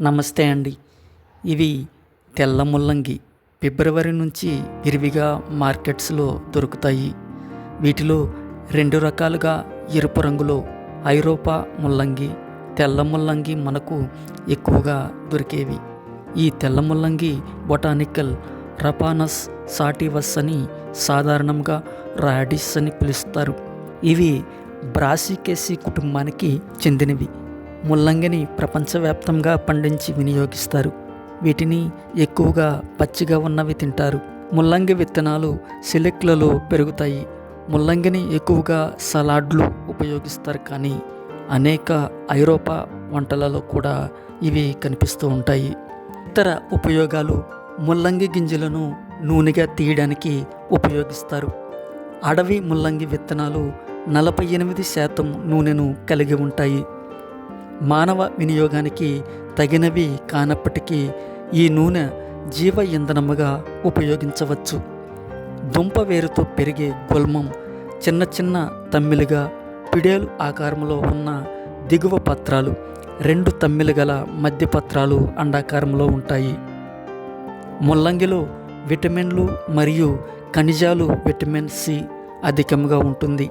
నమస్తే అండి. ఇవి తెల్ల ముల్లంగి. ఫిబ్రవరి నుంచి విరివిగా మార్కెట్స్లో దొరుకుతాయి. వీటిలో రెండు రకాలుగా ఎరుపు రంగులో ఐరోపా ముల్లంగి తెల్ల ముల్లంగి మనకు ఎక్కువగా దొరికేవి. ఈ తెల్ల ముల్లంగి బొటానికల్ రపానస్ సాటివస్ అని సాధారణంగా రాడిస్ అని పిలుస్తారు. ఇవి బ్రాసికేసి కుటుంబానికి చెందినవి. ముల్లంగిని ప్రపంచవ్యాప్తంగా పండించి వినియోగిస్తారు. వీటిని ఎక్కువగా పచ్చిగా ఉన్నవి తింటారు. ముల్లంగి విత్తనాలు సిలిక్లలో పెరుగుతాయి. ముల్లంగిని ఎక్కువగా సలాడ్లు ఉపయోగిస్తారు కానీ అనేక ఐరోపా వంటలలో కూడా ఇవి కనిపిస్తూ ఉంటాయి. ఇతర ఉపయోగాలు ముల్లంగి గింజలను నూనెగా తీయడానికి ఉపయోగిస్తారు. అడవి ముల్లంగి విత్తనాలు నలభై ఎనిమిది శాతం నూనెను కలిగి ఉంటాయి. మానవ వినియోగానికి తగినవి కానప్పటికీ ఈ నూనె జీవ ఇంధనముగా ఉపయోగించవచ్చు. దుంప వేరుతో పెరిగే గుల్మం చిన్న చిన్న తమ్మిలుగా పిడేలు ఆకారంలో ఉన్న దిగువ పత్రాలు రెండు తమ్మిలు గల మధ్య పత్రాలు అండాకారంలో ఉంటాయి. ముల్లంగిలో విటమిన్లు మరియు ఖనిజాలు విటమిన్ సి అధికంగా ఉంటుంది.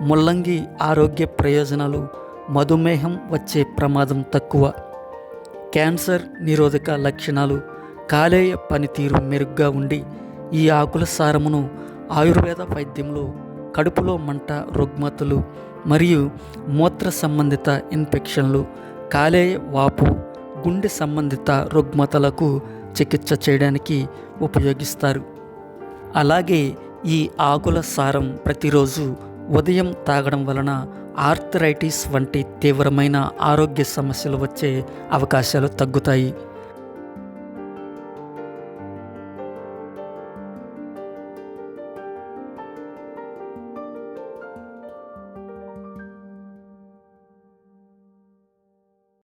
ముల్లంగి ఆరోగ్య ప్రయోజనాలు మధుమేహం వచ్చే ప్రమాదం తక్కువ. క్యాన్సర్ నిరోధక లక్షణాలు కాలేయ పనితీరు మెరుగ్గా ఉండి ఈ ఆకుల సారమును ఆయుర్వేద వైద్యంలో కడుపులో మంట రుగ్మతలు మరియు మూత్ర సంబంధిత ఇన్ఫెక్షన్లు కాలేయ వాపు గుండె సంబంధిత రుగ్మతలకు చికిత్స చేయడానికి ఉపయోగిస్తారు. అలాగే ఈ ఆకుల సారం ప్రతిరోజు ఉదయం తాగడం వలన ఆర్థరైటిస్ వంటి తీవ్రమైన ఆరోగ్య సమస్యలు వచ్చే అవకాశాలు తగ్గుతాయి.